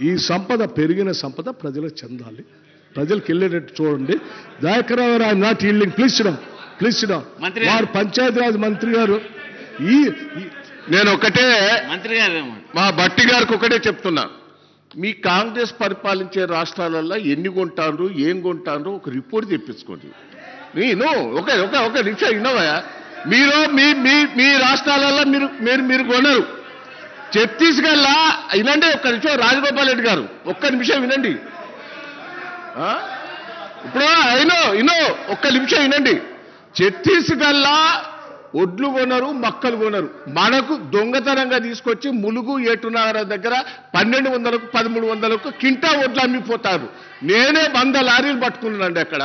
ఈ సంపద పెరిగిన సంపద ప్రజలకు చెందాలి. ప్రజలకు వెళ్ళేటట్టు చూడండి. Dayakar Rao I not yielding please sit down please sit down మంత్రి గారు. వారు పంచాయతీరాజ్ మంత్రి గారు. ఈ నేను ఒకటే మంత్రి గారు మా బట్టి గారికి ఒకటే చెప్తున్నా. మీ కాంగ్రెస్ పరిపాలించే రాష్ట్రాలలో ఎన్ని కొంటారు ఏం కొంటారు ఒక రిపోర్ట్ తెప్పించుకోండి. నేను ఒక ఒక ఒక నిమిషం విన్నావా మీరు మీ మీ మీ రాష్ట్రాలలో మీరు మీరు మీరు కొనరు. ఛత్తీస్గఢ్లా వినండి ఒక్క నిమిషం రాజగోపాల్ రెడ్డి గారు ఒక్క నిమిషం వినండి. ఇప్పుడు అయినో ఇనో ఒక్క నిమిషం వినండి. ఛత్తీస్గఢ్లా ఒడ్లు కొనరు మక్కలు కొనరు. మనకు దొంగతనంగా తీసుకొచ్చి ములుగు ఏటునగర దగ్గర పన్నెండు వందలకు పదమూడు వందలకు కింటా ఒడ్లు అమ్మిపోతారు. నేనే వంద లారీలు పట్టుకున్నానండి అక్కడ.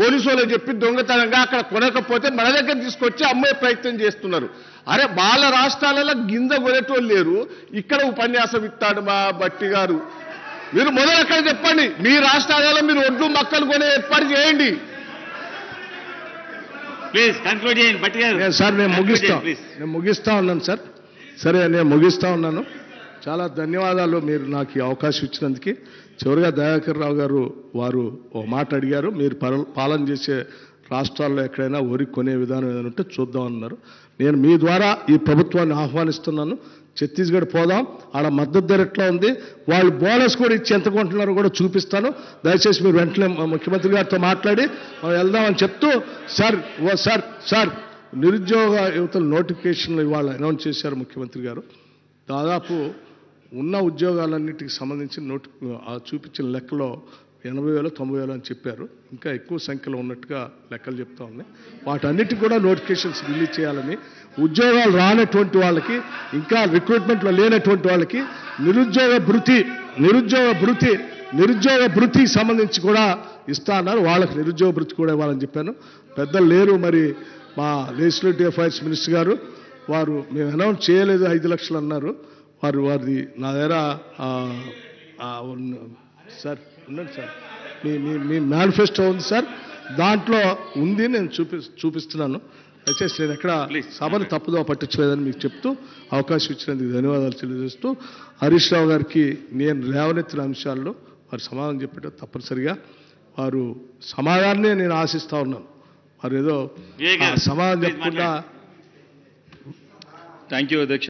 పోలీసు వాళ్ళు చెప్పి దొంగతనంగా అక్కడ కొనకపోతే మన దగ్గర తీసుకొచ్చి అమ్మే ప్రయత్నం చేస్తున్నారు. అరే వాళ్ళ రాష్ట్రాలలో గింజ కొనేటోళ్ళు లేరు. ఇక్కడ ఉపన్యాసం ఇస్తాడు మా బట్టి గారు. మీరు మొదలు ఎక్కడ చెప్పండి. మీ రాష్ట్రాలలో మీరు ఒడ్లు మక్కలు కొనే ఏర్పాటు చేయండి. ప్లీజ్ కన్క్లూడ్ చేయండి. బట్టి గారు. సార్ నేను ముగిస్తా. నేను ముగిస్తా ఉన్నాను సార్ సరే నేను ముగిస్తా ఉన్నాను. చాలా ధన్యవాదాలు మీరు నాకు ఈ అవకాశం ఇచ్చినందుకు. చివరిగా దయాకర్ రావు గారు వారు ఓ మాట అడిగారు. మీరు పర- పాలన చేసే రాష్ట్రాల్లో ఎక్కడైనా వరి కొనే విధానం ఏదైనా ఉంటే చూద్దాం అన్నారు. నేను మీ ద్వారా ఈ ప్రభుత్వాన్ని ఆహ్వానిస్తున్నాను. ఛత్తీస్గఢ్ పోదాం. ఆడ మద్దతు ధర ఎట్లా ఉంది? వాళ్ళు బోనస్ కూడా ఇచ్చి ఎంత కొంటున్నారో కూడా చూపిస్తాను. దయచేసి మీరు వెంటనే ముఖ్యమంత్రి గారితో మాట్లాడి వెళ్దామని చెప్తూ సార్ ఓ సార్ సార్ నిరుద్యోగ యువతల నోటిఫికేషన్లు ఇవాళ అనౌన్స్ చేశారు ముఖ్యమంత్రి గారు. దాదాపు ఉన్న ఉద్యోగాలన్నిటికి సంబంధించి నోటి ఆ చూపించిన లెక్కలో ఎనభై వేలు తొంభై వేలు అని చెప్పారు. ఇంకా ఎక్కువ సంఖ్యలో ఉన్నట్టుగా లెక్కలు చెప్తా ఉన్నాయి వాటన్నిటికి కూడా నోటిఫికేషన్స్ రిలీజ్ చేయాలని ఉద్యోగాలు రానటువంటి వాళ్ళకి ఇంకా రిక్రూట్మెంట్లో లేనటువంటి వాళ్ళకి నిరుద్యోగ భృతి నిరుద్యోగ భృతి నిరుద్యోగ భృతికి సంబంధించి కూడా ఇస్తా అన్నారు. వాళ్ళకి నిరుద్యోగ భృతి కూడా ఇవ్వాలని చెప్పాను. పెద్దలు లేరు మరి మా లెజిస్లేటివ్ అఫైర్స్ మినిస్టర్ గారు. వారు మేము అనౌన్స్ చేయలేదు ఐదు లక్షలు అన్నారు. వారు వారిది నా దగ్గర ఆ, ఆ, ఉన్న- సార్ ఉండండి సార్. మీ మీ మీ మేనిఫెస్టో ఉంది సార్. దాంట్లో ఉంది నేను చూపి చూపిస్తున్నాను. దయచేసి నేను ఎక్కడ. సభను తప్పుదో పట్టించలేదని మీకు చెప్తూ అవకాశం ఇచ్చినందుకు ధన్యవాదాలు తెలియజేస్తూ హరీష్ రావు గారికి నేను లేవనెత్తిన అంశాల్లో వారు సమాధానం చెప్పేట తప్పనిసరిగా వారు సమాధానాన్ని నేను ఆశిస్తా ఉన్నాను. వారు ఏదో సమాధానం చెప్పకుండా. థ్యాంక్ యూ అధ్యక్ష